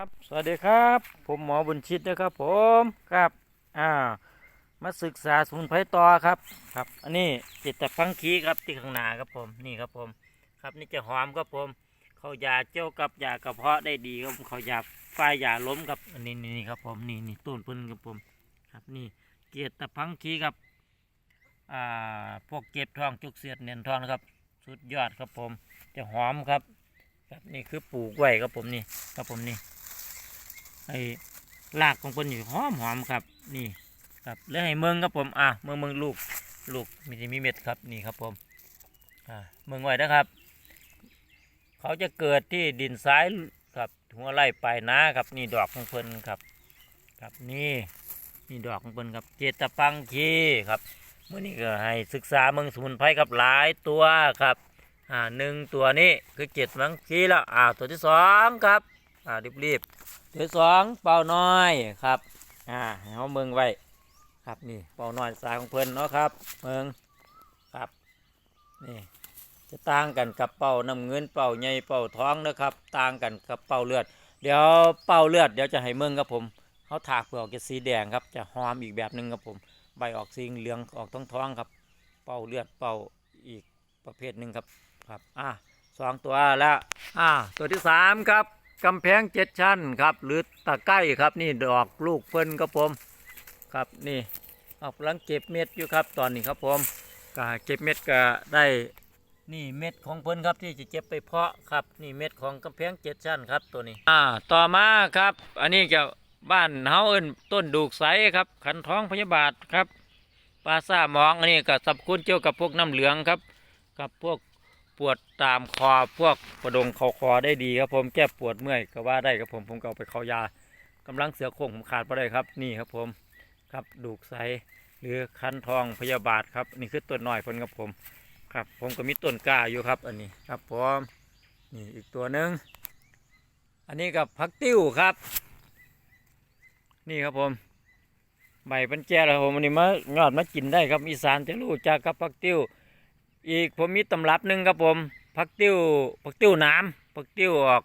ครับสวัสดีครับ ผมหมอบุญชิตนะครับผมครับอ่ามาศึกษาสมุนไพรต่อครับครับ อันนี้จิตพังคีครับที่ข้างหน้าครับผมนี่ครับผม ครับนี่จะหอมครับผมเขายาเจ้ากับยากระเพาะได้ดีครับผมเขายาฝ้ายยาล้มครับอันนี้นี่ครับผมนี่นี่ต้นพึ่งครับผม ครับนี่เกียรติพังคีครับอ่าพวกเก็บทองจุกเสียดเนียนทองนะครับ สุดยอดครับผม จะหอมครับ ครับนี่คือปลูกไว้ครับผมนี่ครับผมนี่ ไอ้รากของเพิ่นอยู่หอมหอมครับ นี่ครับแล้วให้เมืองครับผมอะเมืองเมืองลูกลูกมีมีเม็ดครับนี่ครับผมอ่าเมืองไว้นะครับ เขาจะเกิดที่ดินซ้ายครับหัวไร่ปลายนาครับนี่ดอกของเพิ่นครับครับนี่นี่ดอกของเพิ่นครับเจตปังคีครับเมื่อนี้ก็ให้ศึกษาเมืองสมุนไพรครับหลายตัวครับอ่าหนึ่งตัวนี้คือเจ็ดมังคีแล้วอ่าตัวที่สองครับอ่ารีบๆ ตัวสองเป่าน้อยครับอ่าให้เขาเมืองไว้ครับนี่เป่าน้อยสายของเพิ่นเนาะครับเมืองครับนี่จะต่างกันกับเป่าน้ำเงินเป่าใหญ่เป่าท้องนะครับ ต่างกันกับเป่าเลือด เดี๋ยวเป่าเลือดเดี๋ยวจะให้เมืองครับผมเขาถากเปลือกจะสีแดงครับจะหอมอีกแบบหนึ่งครับผมใบออกสีเหลืองออกท้องท้องครับ เป่าเลือดเป่าอีกประเภทหนึ่งครับครับอ่าสองตัวแล้วอ่าตัวที่สามครับ กำแพงเจ็ดชั้นครับ หรือตะไคร้ครับนี่ดอกลูกเพิ่นครับผมครับนี่ออกกำลังเก็บเม็ดอยู่ครับตอนนี้ครับผมก็เก็บเม็ดก็ได้นี่เม็ดของเพิ่นครับที่จะเก็บไปเพาะครับนี่เม็ดของกำแพงเจ็ดชั้นครับตัวนี้อ่าต่อมาครับ อันนี้จะบ้านเฮาเอิ้นต้นดูกใสครับ ขันท้องพยาบาทครับปลาซ่าหมองอันนี้ก็สับคุณเกี่ยวกับพวกน้ำเหลืองครับ กับพวก ปวดตามคอพวกประดงเขาคอได้ดีครับผมแก้ปวดเมื่อยก็ว่าได้ครับผมผมก็เอาไปเขายากำลังเสือโคร่งผมขาดไปได้ครับนี่ครับผมครับดูกไซหรือคันทองพยาบาทครับนี่คือต้นน้อยเพิ่นครับผม ครับ ผมก็มีต้นกล้าอยู่ครับอันนี้ครับผมนี่อีกตัวหนึ่งอันนี้กับพักติ้วครับ นี่ครับผมใบป็นแก่แล้วผมอันนี้มายอดมากินได้ครับอีสานจะรู้จักกับพักติ้ว อีกผมมีตำรับหนึ่งครับผมผักติ้วผักติ้วน้ำผักติ้วออก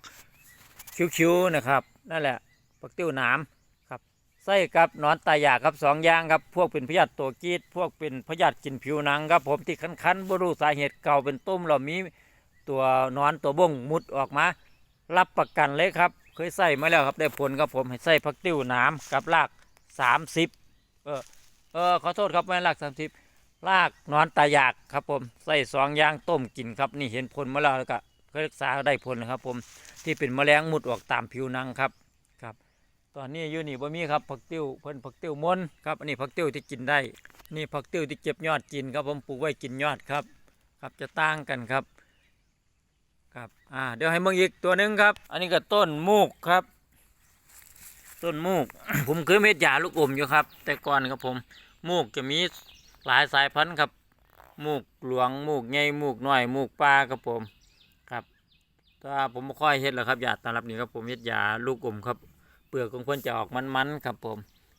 คิ้วๆนะครับนั่นแหละผักติ้วน้ำครับไส้ครับนอนตายากครับสองอย่างครับ พวกเป็นพยาธิตัวกีดพวกเป็นพยาธิกินผิวหนังครับผมที่คันๆบ่รู้สาเหตุเก่าเป็นตุ้มเรามีตัวนอนตัวบ่งมุดออกมา รับประกันเลยครับ เคยใส่มาแล้วครับได้ผลครับผมให้ใส่ผักติ้วน้ำกับราสิบเออเออขอโทษครับไม่ราสิบ ลากนอนตายากครับผมใส่สองยางต้มกินครับนี่เห็นผลมาแล้วแล้วก็รักษาได้ผลนะครับ ผมที่เป็นแมลงมุดออกตามผิวหนังครับครับ ตอนนี้อยู่นี่บ่มีครับผักติ้วเพิ่นผักติ้วมนครับอันนี้ผักติ้วที่กินได้ นี่ผักติ้วที่เก็บยอดกินครับผมปลูกไว้กินยอดครับ ครับจะต่างกันครับครับอ่าเดี๋ยวให้มึงอีกตัวหนึ่งครับ อันนี้ก็ต้นมูกครับ ต้นมูก ผมเคยเม็ดยาลูกอมอยู่ครับ แต่ก่อนครับผมมูกจะมี หลายสายพันธุ์ครับมูกหลวงมูกใหญ่มูกน้อยมูกปลาครับผมครับถ้าผมบ่ค่อยเฮ็ดหรอกครับยาตำรับนี่ครับผมเฮ็ดยาลูกอมครับ เปลือกของเพิ่นจะออกมันๆครับผม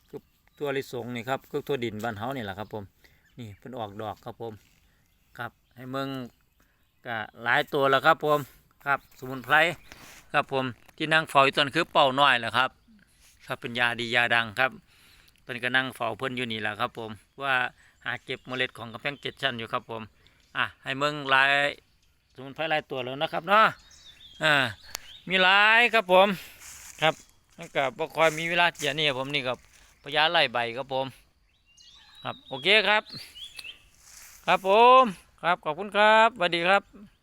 คือตัวลิสงนี่ครับคือตัวดินบ้านเฮานี่แหละครับผมนี่เพิ่นออกดอกครับผมครับให้เมืองก็หลายตัวแล้วครับผมครับสมุนไพรครับผมที่นั่งเฝ้าอยู่ตอนคือเป่าน้อยแหละครับครับเป็นยาดียาดังครับตอนนี้ก็นั่งเฝ้าเพิ่นอยู่นี่แหละครับผมว่า หาเก็บเมล็ดของกระแพงเจ็ดชั้นอยู่ครับผมอะให้เมืองลายสมุนไพรลายตัวแล้วนะครับเนาะอ่ามีหลายครับผมครับนั่นก็บ่ค่อยมีเวลาเจียนี่ผมนี่กับพญาไล่ใบครับผม ครับโอเคครับ ครับผมครับขอบคุณครับสวัสดีครับ